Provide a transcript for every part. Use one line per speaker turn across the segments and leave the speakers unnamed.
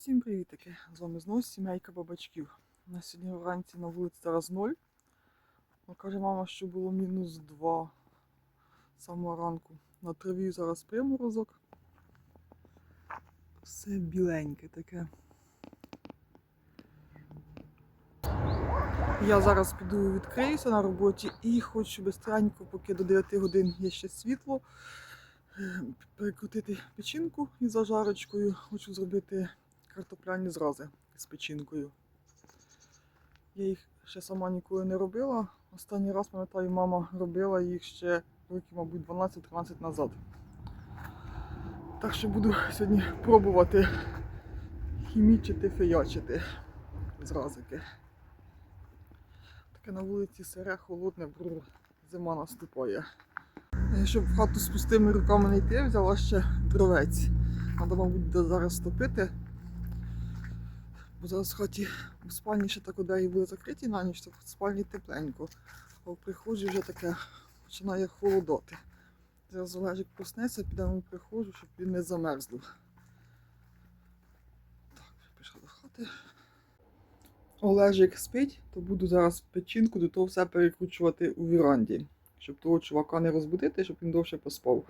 Всім привітики! З вами знову сімейка бабачків. У нас сьогодні вранці на вулиці зараз 0. Ну, каже мама, що було мінус 2 з самого ранку. На траві зараз приморозок. Все біленьке таке. Я зараз піду відкриюся на роботі і хочу бистренько, поки до 9 годин є ще світло, е, перекрутити печінку із зажарочкою. Хочу зробити картопляні зрази з печінкою. Я їх ще сама ніколи не робила. Останній раз, пам'ятаю, мама робила їх ще років, мабуть, 12-13 назад. Так що буду сьогодні пробувати хімічити, феячити зразики. Таке на вулиці сире, холодне, брур, зима наступає. Щоб в хату з пустими руками не йти, взяла ще дровець. Треба, мабуть, зараз топити. Бо зараз в хаті в спальні ще так двері були закриті на ніч, то в спальні тепленько. А в прихожі вже таке починає холодати. Зараз Олежик проснеться, підемо в прихожу, щоб він не замерзнув. Так, пішла до хати. Олежик спить, то буду зараз печінку до того все перекручувати у віранді, щоб того чувака не розбудити, щоб він довше поспав.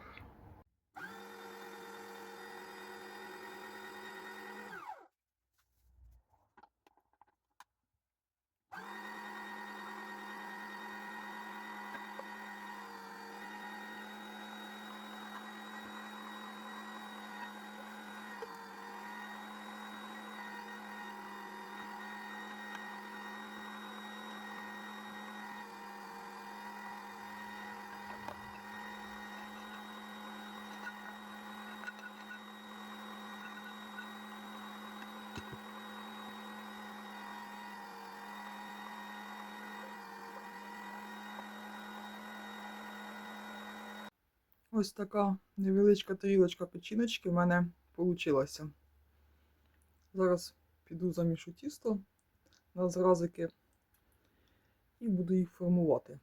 Ось така невеличка тарілочка печіночки в мене вийшла. Зараз піду замішу тісто на зразики і буду їх формувати.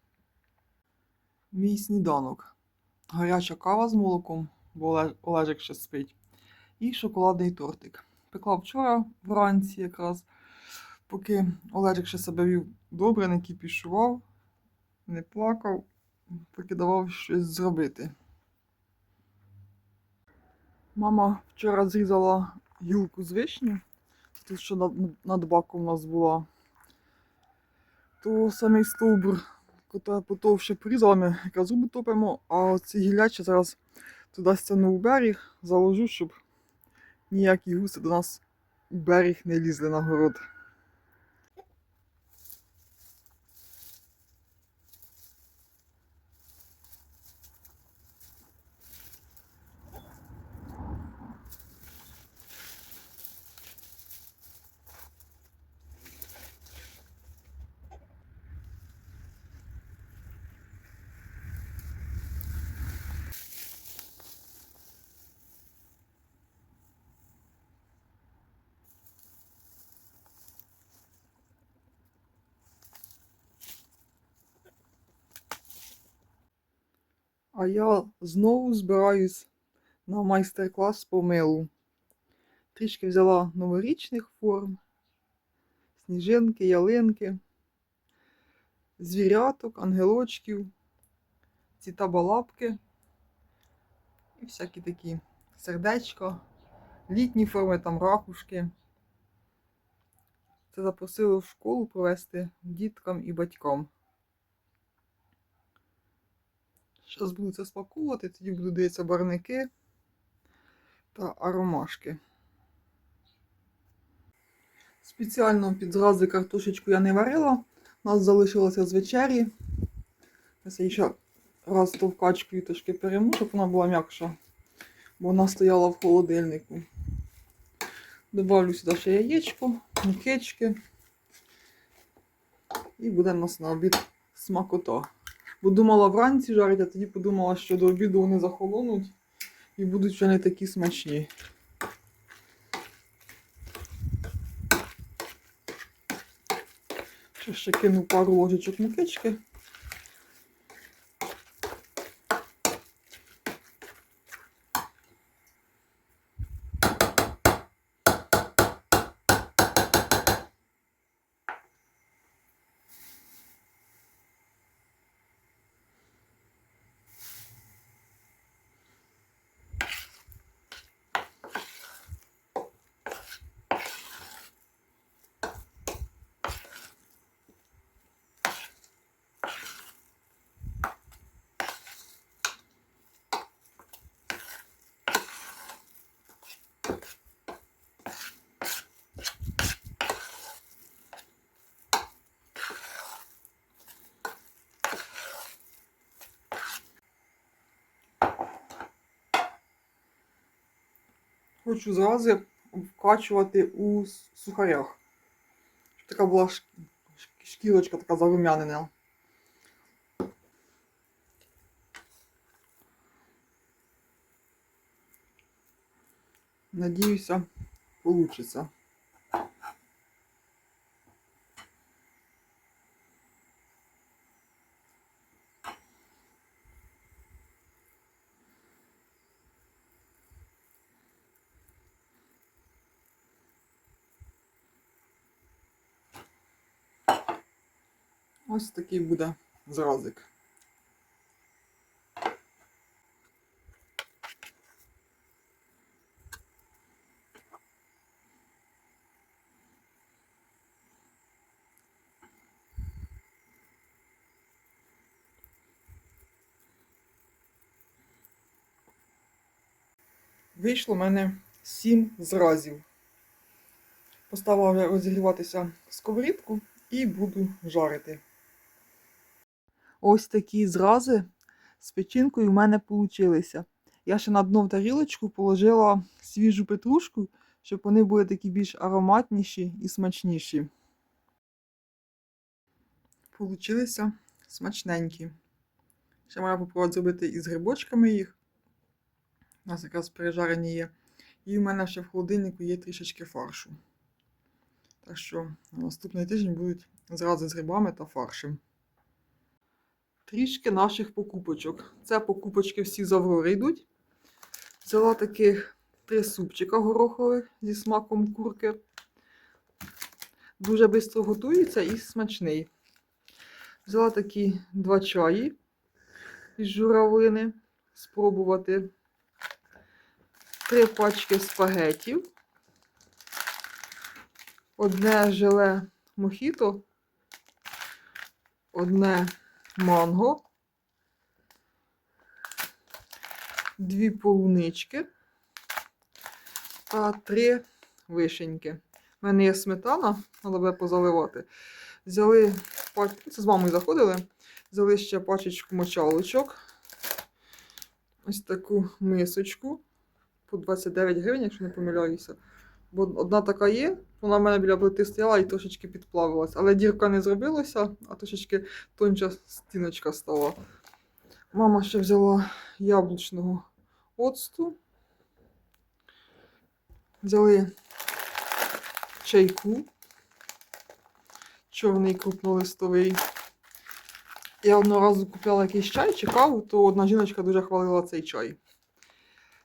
Мій сніданок. Гаряча кава з молоком, бо Олежик ще спить. І шоколадний тортик. Пекла вчора вранці якраз, поки Олежик ще себе вів добре, не кіпішував, не плакав, поки давав щось зробити. Мама вчора зрізала гілку з вишні, тут що над, над баком у нас була. То самий стовбур, кота потовше порізала, ми якраз зуби топимо, а ці гілячі зараз туди стягну у берег, заложу, щоб ніякі гуси до нас у берег не лізли на город. А я знову збираюсь на майстер-клас по милу. Трішки взяла новорічних форм, сніжинки, ялинки, звіряток, ангелочків, ці табалапки і всякі такі сердечка, літні форми, там ракушки. Це запросили в школу провести діткам і батькам. Зараз буду це спакувати, тоді буду дивитися барники та аромашки. Спеціально під зрази картошечку я не варила. У нас залишилося з вечері. Ось я ще раз товкачкою трошки перему, щоб вона була м'якша, бо вона стояла в холодильнику. Добавлю сюди ще яєчко, мукечки. І буде у нас на обід смакота. Бо думала вранці жарить, а тоді подумала, що до обіду вони захолонуть і будуть вже не такі смачні. Ще ще кину пару ложечок мукички. Хочу зрази вкачувати у сухарях. Щоб така була шкірочка така зарум'янена. Надіюся, получиться. Ось такий буде зразик. Вийшло в мене 7 зразів. Поставила розігріватися сковорідку і буду жарити. Ось такі зрази з печінкою в мене получилися. Я ще на дно в тарілочку положила свіжу петрушку, щоб вони були такі більш ароматніші і смачніші. Получилися смачненькі. Ще маю попробувати зробити із грибочками їх. У нас якраз пережарені є. І в мене ще в холодильнику є трішечки фаршу. Так що на наступний тиждень будуть зрази з грибами та фаршем. Трішки наших покупочок. Це покупочки всі з йдуть. Взяла таких три супчика горохових зі смаком курки. Дуже швидко готується і смачний. Взяла такі два чаї із журавлини. Спробувати. Три пачки спагетів. Одне желе мохіто, одне манго, дві полунички та три вишеньки. У мене є сметана, треба буде позаливати. Взяли, це з мамою заходили, взяли ще пачечку мочалочок. Ось таку мисочку по 29 гривень, якщо не помиляюся. Бо одна така є, вона в мене біля плити стояла і трошечки підплавилась. Але дірка не зробилася, а трошечки тонча стіночка стала. Мама ще взяла яблучного оцту. Взяли чайку. Чорний крупнолистовий. Я одного разу купляла якийсь чай чи каву, то одна жіночка дуже хвалила цей чай.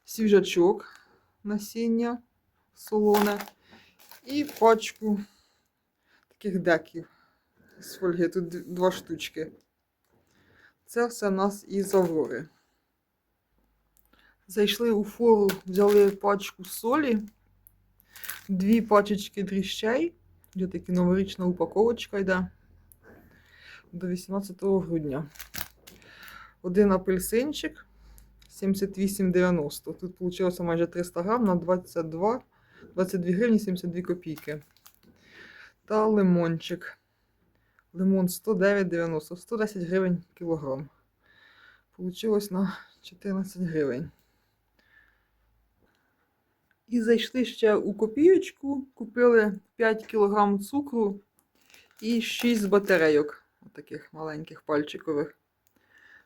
Свіжачок насіння солоне. І пачку таких деків з фольги. Тут два штучки. Це все в нас із Аврори. Зайшли у фору, взяли пачку солі, дві пачечки дріщей. Вже така новорічна упаковочка йде до 18 грудня. Один апельсинчик 78,90. Тут вийшло майже 300 грам на 22, 22 гривні 72 копійки. Та лимончик. Лимон 109,90, 110 гривень кілограм. Получилось на 14 гривень. І зайшли ще у копійочку, купили 5 кг цукру і 6 батарейок, таких маленьких пальчикових.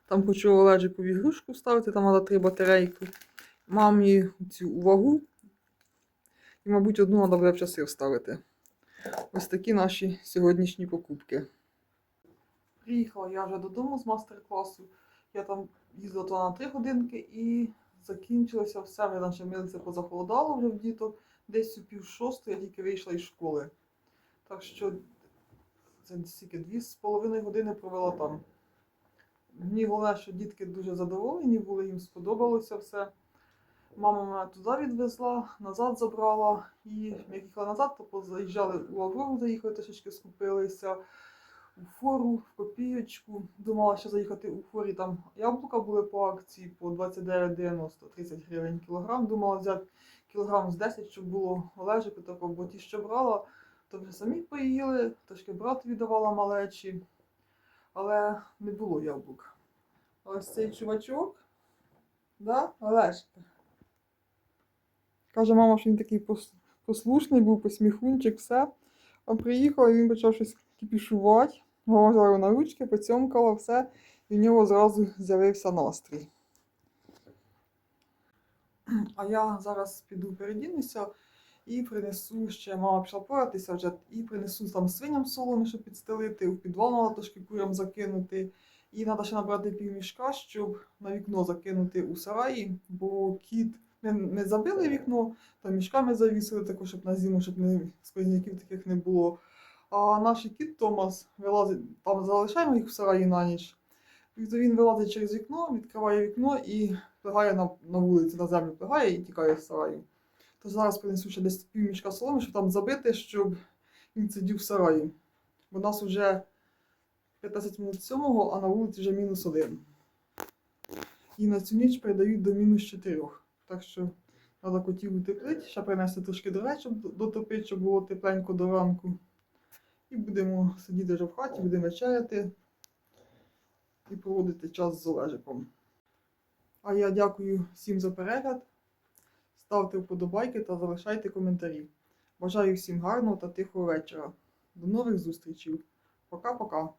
Там хочу Олежику в ігрушку ставити, там треба 3 батарейки. Мамі цю вагу. І, мабуть, одну треба буде в часи вставити. Ось такі наші сьогоднішні покупки. Приїхала я вже додому з мастер-класу. Я там їздила то на 3 годинки і закінчилося все. Вже наче милице позахолодало вже в діток. Десь у пів шостої я тільки вийшла із школи. Так що це стільки дві з половиною години провела там. Мені головне, що дітки дуже задоволені були, їм сподобалося все. Мама мене туди відвезла, назад забрала. І як їхала назад, то позаїжджали у Аврору, заїхали, трошечки скупилися у фору, в копійочку. Думала, що заїхати у форі там яблука були по акції по 29,90, 30 гривень кілограм. Думала взяти кілограм з 10, щоб було Олежику такого, бо ті, що брала, то вже самі поїли, трошки братові давала малечі, але не було яблук. Ось цей чувачок, да, Олежка? Каже мама, що він такий послушний був, посміхунчик, все. А приїхав, і він почав щось кипішувати. Мама взяла його на ручки, поцьомкала, все, і в нього зразу з'явився настрій. А я зараз піду передінуся і принесу ще, мама пішла поратися вже, і принесу там свиням соломи, щоб підстелити, в підвал треба трошки курям закинути. І треба ще набрати півмішка, щоб на вікно закинути у сараї, бо кіт. Ми, ми забили вікно, там мішками завісили, також, щоб на зиму, щоб не, сквозняків таких не було. А наш кіт Томас вилазить, там залишаємо їх в сараї на ніч. Він вилазить через вікно, відкриває вікно і плигає на, на вулиці, на землю плигає і тікає з сараю. То зараз принесу ще десь півмішка соломи, щоб там забити, щоб він сидів в сараї. Бо у нас вже 15 минут сьомого, а на вулиці вже мінус один. І на цю ніч передають до мінус 4. Так що треба котів утеплити, ще принести трошки дрова, щоб дотопити, щоб було тепленько до ранку. І будемо сидіти вже в хаті, будемо вечеряти і проводити час з Олежиком. А я дякую всім за перегляд. Ставте вподобайки та залишайте коментарі. Бажаю всім гарного та тихого вечора. До нових зустрічей. Пока-пока.